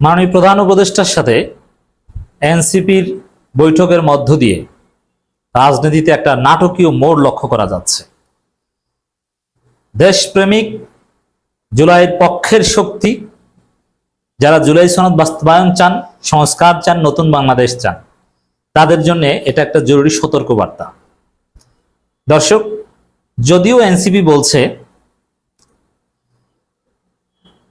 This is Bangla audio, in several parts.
মাননীয় প্রধান উপদেষ্টার সাথে এনসিপির বৈঠকের মধ্য দিয়ে রাজনীতিতে একটা নাটকীয় মোড় লক্ষ্য করা যাচ্ছে। দেশপ্রেমিক জুলাইয়ের পক্ষের শক্তি, যারা জুলাই সনদ বাস্তবায়ন চান, সংস্কার চান, নতুন বাংলাদেশ চান, তাদের জন্য এটা একটা জরুরি সতর্কবার্তা। দর্শক, যদিও এনসিপি বলছে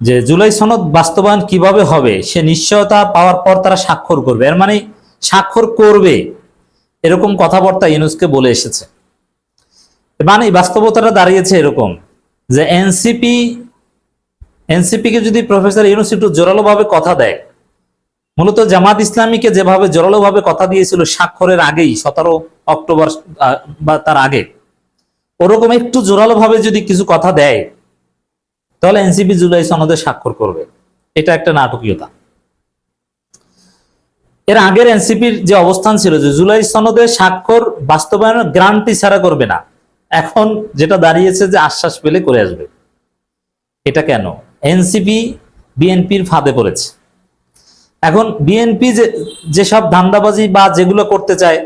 যে জুলাই সনদ বাস্তবায়ন কীভাবে হবে, সে নিশ্চয়তা পাওয়ার পর তারা স্বাক্ষর করবে। এর মানে স্বাক্ষর করবে, এরকম কথাবার্তা ইউনুসকে বলে এসেছে। মানে বাস্তবতাটা দাঁড়িয়েছে এরকম যে এনসিপি এনসিপি কে যদি প্রফেসর ইউনুস একটু জোরালোভাবে কথা দেয়, মূলত জামাত ইসলামীকে যেভাবে জোরালোভাবে কথা দিয়েছিল স্বাক্ষরের আগেই, সতেরো অক্টোবর বা তার আগে, ওরকম একটু জোরালোভাবে যদি কিছু কথা দেয় তাহলে এনসিপি জুলাই সনদে স্বাক্ষর করবে। এটা একটা নাটকীয়তা। এর আগের এনসিপির যে অবস্থান ছিল যে জুলাই সনদে স্বাক্ষর বাস্তবায়নের গ্রান্টি ছাড়া করবে না, এখন যেটা দাঁড়িয়েছে যে আশ্বাস পেলে করে আসবে। এটা কেন? এনসিপি বিএনপির ফাঁদে পড়েছে। এখন বিএনপি যে যেসব ধান্দাবাজি বা যেগুলো করতে চায়,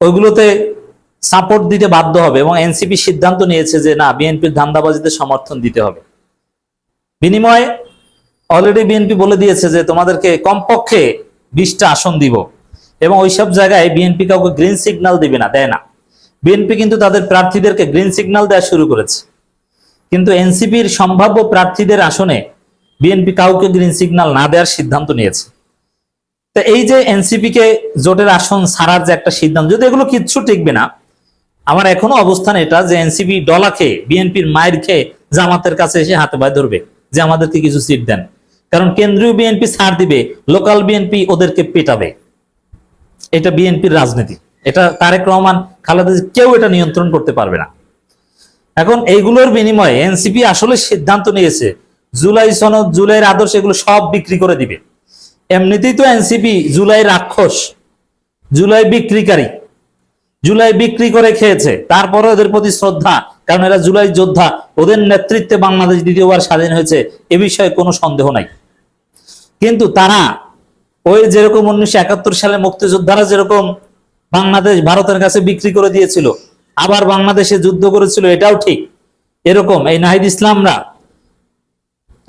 ওইগুলোতে সাপোর্ট দিতে বাধ্য হবে এবং এনসিপি সিদ্ধান্ত নিয়েছে যে না, বিএনপির ধান্দাবাজিতে সমর্থন দিতে হবে। বিনিময়ে অলরেডি বিএনপি বলে দিয়েছে যে তোমাদেরকে কমপক্ষে বিশটা আসন দিব এবং ওইসব জায়গায় বিএনপি কাউকে গ্রিন সিগন্যাল দিবে না, দেয় না। বিএনপি কিন্তু তাদের প্রার্থীদেরকে গ্রিন সিগন্যাল দেওয়া শুরু করেছে। কিন্তু এনসিপির সম্ভাব্য প্রার্থীদের আসনে বিএনপি কাউকে গ্রিন সিগন্যাল না দেওয়ার সিদ্ধান্ত নিয়েছে। তো এই যে এনসিপি কে জোটের আসন ছাড়ার যে একটা সিদ্ধান্ত, যদি এগুলো কিচ্ছু টিকবে না আমার এখনও অবস্থান এটা যে এনসিপি ডলা খেয়ে বিএনপির মায়ের খেয়ে জামাতের কাছে এসে হাতে পায়ে ধরবে, যে আমাদেরকে কিছু সিট দেন। কারণ কেন্দ্রীয় বিএনপি ছাড় দিবে লোকাল বিএনপি ওদেরকে পেটাবে। এটা বিএনপির রাজনীতি। এটা তারেক রহমান, খালেদা কেউ এটা নিয়ন্ত্রণ করতে পারবে না। এখন এইগুলোর বিনিময়ে এনসিপি আসলে সিদ্ধান্ত নিয়েছে, জুলাই সনদ, জুলাইয়ের আদর্শ এগুলো সব বিক্রি করে দিবে। এমনিতেই তো এনসিপি জুলাই রাক্ষস, জুলাই বিক্রিকারী। জুলাই বিক্রি করে খেয়েছে। তারপরে ওদের প্রতি শ্রদ্ধা, কারণ এরা জুলাই যোদ্ধা। ওদের নেতৃত্বে বাংলাদেশ দ্বিতীয়বার স্বাধীন হয়েছে, এ বিষয়ে কোনো সন্দেহ নাই। কিন্তু তারা ওই যেরকম উনিশশো একাত্তর সালে মুক্তিযোদ্ধারা যেরকম বাংলাদেশ ভারতের কাছে বিক্রি করে দিয়েছিল, আবার বাংলাদেশে যুদ্ধ করেছিল, এটাও ঠিক। এরকম এই নাহিদ ইসলামরা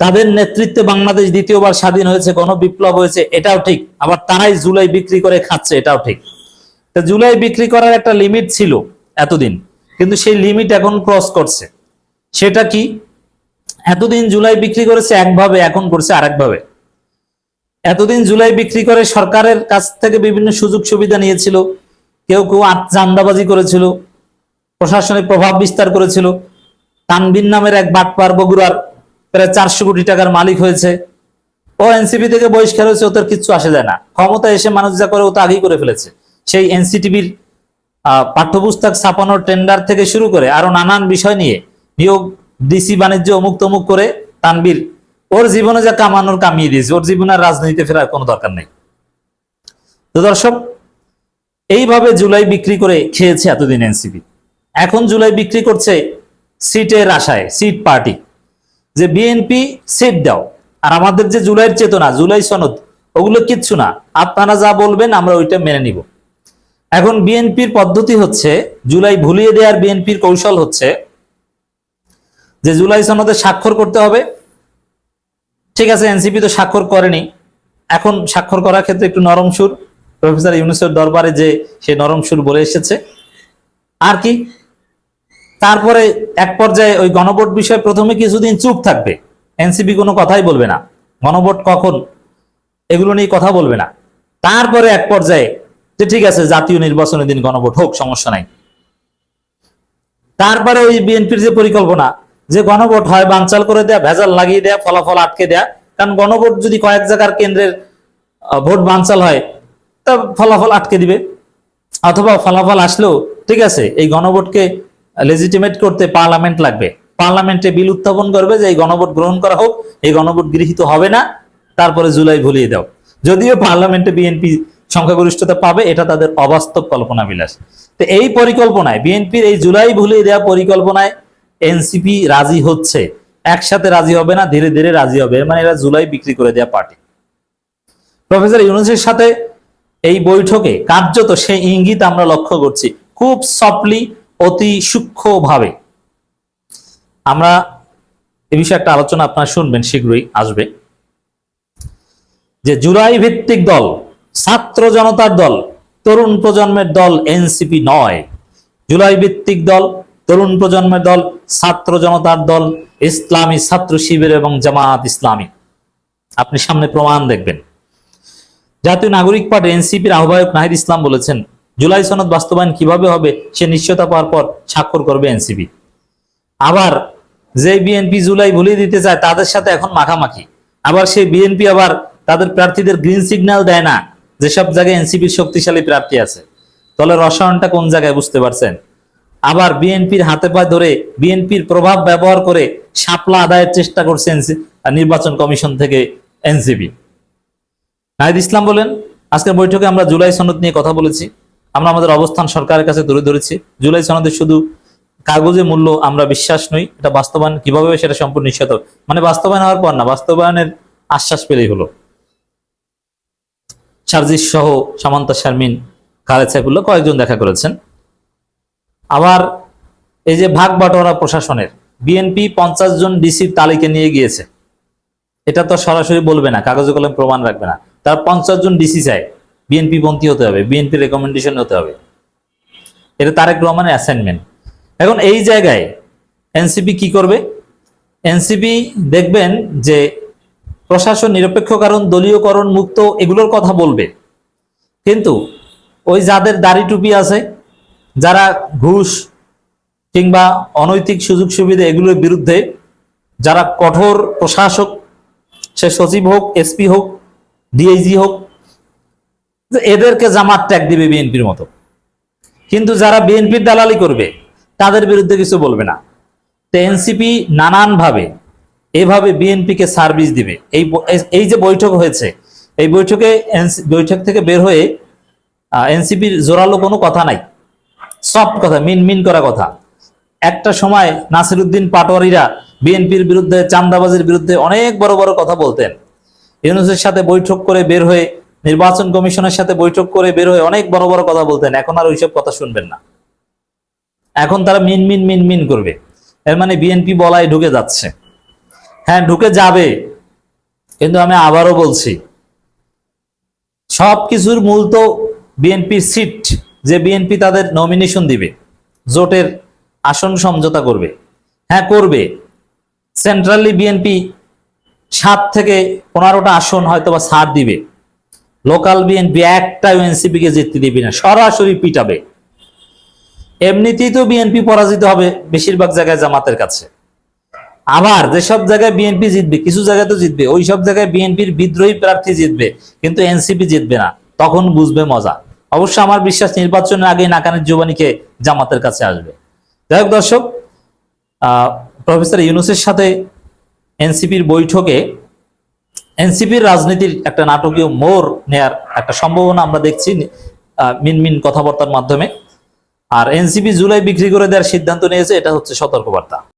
তাদের নেতৃত্বে বাংলাদেশ দ্বিতীয়বার স্বাধীন হয়েছে, গণবিপ্লব হয়েছে, এটাও ঠিক। আবার তারাই জুলাই বিক্রি করে খাচ্ছে, এটাও ঠিক। জুলাই বিক্রি করার একটা লিমিট ছিল এতদিন। কিন্তু সেই লিমিট এখন ক্রস করছে। সেটা কি? এতদিন জুলাই বিক্রি করেছে একভাবে, এখন করছে আরেকভাবে। এতদিন জুলাই বিক্রি করে সরকারের কাছ থেকে বিভিন্ন সুযোগ সুবিধা নিয়েছিল। কেউ কেউ চান্দাবাজি করেছিল, প্রশাসনিক প্রভাব বিস্তার করেছিল। তানবিন নামের এক বাটপার বগুড়ার প্রায় চারশো কোটি টাকার মালিক হয়েছে। ও এনসিপি থেকে বহিষ্কার হয়েছে, ওদের কিচ্ছু আসে যায় না। ক্ষমতা এসে মানুষ যা করে ও তো আগেই করে ফেলেছে। সেই এনসিটিভির পাঠ্যপুস্তক ছাপানোর টেন্ডার থেকে শুরু করে আরও নানান বিষয় নিয়ে নিয়োগ, ডিসি বাণিজ্য, অমুক তমুক করে তানবীর ওর জীবনে যা কামানোর কামিয়ে দিয়েছে, ওর জীবনে রাজনীতিতে ফেরার কোনো দরকার নেই। তো দর্শক, এইভাবে জুলাই বিক্রি করে খেয়েছে এতদিন এনসিপি। এখন জুলাই বিক্রি করছে সিটের আশায়, সিট পার্টি, যে বিএনপি সিট দাও। আর আমাদের যে জুলাইয়ের চেতনা, জুলাই সনদ, ওগুলো কিচ্ছু না। আপনারা যা বলবেন, আমরা ওইটা মেনে নিব। এখন বিএনপির পদ্ধতি হচ্ছে, জুলাই ভুলিয়ে দেওয়ার বিএনপির কৌশল হচ্ছে যে জুলাই সনদে স্বাক্ষর করতে হবে। ঠিক আছে, এনসিপি তো স্বাক্ষর করেনি। এখন স্বাক্ষর করার ক্ষেত্রে একটু নরম সুর। প্রফেসর ইউনুসের দরবারে যে সে নরম সুর বলে এসেছে। আর কি? তারপরে এক পর্যায়ে ওই গণভোট বিষয়ে প্রথমে কিছুদিন চুপ থাকবে। এনসিপি কোনো কথাই বলবে না। গণভোট কখন? এগুলো নিয়ে কথা বলবে না। তারপরে এক পর্যায়ে যে ঠিক আছে, জাতীয় নির্বাচনের দিন গণভোট হোক, সমস্যা নাই। তারপরে ওই বিএনপির যে পরিকল্পনা, যে গণভোট হয়, বানচাল করে দেয়া, ভেজাল লাগিয়ে দেয়া, ফলাফল আটকে দেয়া, কারণ গণভোট যদি কয়েক জায়গার কেন্দ্রের ভোট বানচাল হয়, তা ফলাফল আটকে দিবে। অথবা ফলাফল আসলেও, ঠিক আছে, এই গণভোটকে লেজিটিমেট করতে পার্লামেন্ট লাগবে। পার্লামেন্টে বিল উত্থাপন করবে যে এই গণভোট গ্রহণ করা হোক, এই গণভোট গৃহীত হবে না, তারপরে জুলাই ভুলিয়ে দাও। যদিও পার্লামেন্টে বিএনপি সংখ্যাগরিষ্ঠতা পাবে, এটা তাদের অবাস্তব কল্পনা বিলাস তো এই পরিকল্পনায়, বিএনপির এই জুলাই ভুলিয়ে দেওয়া পরিকল্পনায় এনসিপি রাজি হচ্ছে। একসাথে রাজি হবে না, ধীরে ধীরে রাজি হবে। মানে এরা জুলাই বিক্রি করে দেওয়া পার্টি। প্রফেসর ইউনুসের সাথে এই বৈঠকে কার্যত সেই ইঙ্গিত আমরা লক্ষ্য করছি, খুব সফটলি অতি সূক্ষ্মভাবে। আমরা এ বিষয়ে একটা আলোচনা আপনারা শুনবেন, শীঘ্রই আসবে। যে জুলাই ভিত্তিক দল ছাত্র জনতার দল, তরুণ প্রজন্মের দল এনসিপি নয়। জুলাই ভিত্তিক দল, তরুণ প্রজন্মের দল, ছাত্র জনতার দল, ইসলামী ছাত্র শিবির এবং জামায়াত ইসলামী। আপনি সামনে প্রমাণ দেখবেন। জাতীয় নাগরিক পার্টি এনসিপির আহ্বায়ক নাহিদ ইসলাম বলেছেন, জুলাই সনদ বাস্তবায়ন কীভাবে হবে সে নিশ্চয়তা পাওয়ার পর স্বাক্ষর করবে এনসিপি। আবার যে বিএনপি জুলাই ভুলিয়ে দিতে চায় তাদের সাথে এখন মাখামাখি। আবার সেই বিএনপি আবার তাদের প্রার্থীদের গ্রিন সিগন্যাল দেয় না। যেসব জায়গায় এনসিপির শক্তিশালী প্রার্থী আছে তাহলে রসায়নটা কোন জায়গায় বুঝতে পারছেন? আবার বিএনপির হাতে পায়ে ধরে বিএনপির প্রভাব ব্যবহার করে শাপলা আদায়ের চেষ্টা করছে নির্বাচন কমিশন থেকে এনসিপি। নাহিদ ইসলাম বলেন, আজকের বৈঠকে আমরা জুলাই সনদ নিয়ে কথা বলেছি। আমরা আমাদের অবস্থান সরকারের কাছে তুলে ধরেছি। জুলাই সনদের শুধু কাগজে মূল্য আমরা বিশ্বাস নই, এটা বাস্তবায়ন, কীভাবে সেটা সম্পূর্ণ নিশ্চিত মানে বাস্তবায়ন হওয়ার পর না, বাস্তবায়নের আশ্বাস পেলেই হলো। সার্জিস সহ সামান্তা শারমিন, খালেদ সাইফুল্লাহ কয়েকজন দেখা করেছেন। আবার এই যে ভাগ বাটোয়ারা প্রশাসনের বিএনপি পঞ্চাশ জন ডিসির তালিকা নিয়ে গিয়েছে। এটা তো সরাসরি বলবে না, কাগজে কলমে প্রমাণ রাখবে না। তার পঞ্চাশ জন ডিসি চায় বিএনপি পন্থী হতে হবে বিএনপি রেকমেন্ডেশন হতে হবে। এটা তারেক রহমানের অ্যাসাইনমেন্ট এখন এই জায়গায় এনসিপি কি করবে? এনসিপি দেখবেন যে প্রশাসন নিরপেক্ষ কারণ, দলীয়করণ, মুক্ত, এগুলোর কথা বলবে। কিন্তু ওই যাদের দাড়ি টুপি আছে, যারা ঘুষ কিংবা অনৈতিক সুযোগ সুবিধা এগুলোর বিরুদ্ধে, যারা কঠোর প্রশাসক, সে সচিব হোক, এসপি হোক, ডিআইজি হোক, এদেরকে জামাত ট্যাগ দিবে বিএনপির মতো। কিন্তু যারা বিএনপির দালালি করবে, তাদের বিরুদ্ধে কিছু বলবে না। তো এনসিপি নানানভাবে এভাবে বিএনপিকে সার্ভিস দিবে। এই এই- যে বৈঠক হয়েছে, এই বৈঠকে বৈঠক থেকে বের হয়ে এনসিপির জোরালো কোনো কথা নাই। সফট কথা, মিন মিন করা কথা। একটা সময় নাসিরুদ্দিন পাটোয়ারিরা বিএনপির বিরুদ্ধে, চান্দাবাজির বিরুদ্ধে অনেক বড় বড় কথা বলতেন। ইউনুসের সাথে বৈঠক করে বের হয়ে, নির্বাচন কমিশনের সাথে বৈঠক করে বের হয়ে অনেক বড় বড় কথা বলতেন। এখন আর ওইসব কথা শুনবেন না। এখন তারা মিন মিন মিন মিন করবে। এর মানে বিএনপি বলায় ঢুকে যাচ্ছে। হ্যাঁ ঢুকে যাবে। কিন্তু আমি আবারও বলছি সব কিছুর মূল তো বিএনপির সিট, যে বিএনপি তাদের নমিনেশন দিবে, জোটের আসন সমঝোতা করবে। হ্যাঁ করবে। সেন্ট্রালি বিএনপি সাত থেকে পনেরোটা আসন হয়তো বা ছাড় দিবে। লোকাল বিএনপি একটা এনসিপি কে জিততে দিবি না, সরাসরি পিটাবে। এমনিতেই তো বিএনপি পরাজিত হবে বেশিরভাগ জায়গায় জামাতের কাছে। আবার যেসব জায়গায় বিএনপি জিতবে, কিছু জায়গায় তো জিতবে, ওই সব জায়গায় বিএনপির বিদ্রোহী প্রার্থী জিতবে, কিন্তু এনসিপি জিতবে না, তখন বুঝবে মজা। অবশ্য আমার বিশ্বাস নির্বাচনের আগে নাকানের জোবানিকে জামাতের কাছে আসবে। যাই হোক দর্শক প্রফেসর ইউনুসের সাথে এনসিপির বৈঠকে এনসিপির রাজনীতির একটা নাটকীয় মোড় নেয়ার একটা সম্ভাবনা আমরা দেখছি মিনমিন কথাবার্তার মাধ্যমে। আর এনসিপি জুলাই বিক্রি করে দেওয়ার সিদ্ধান্ত নিয়েছে, এটা হচ্ছে সতর্কবার্তা।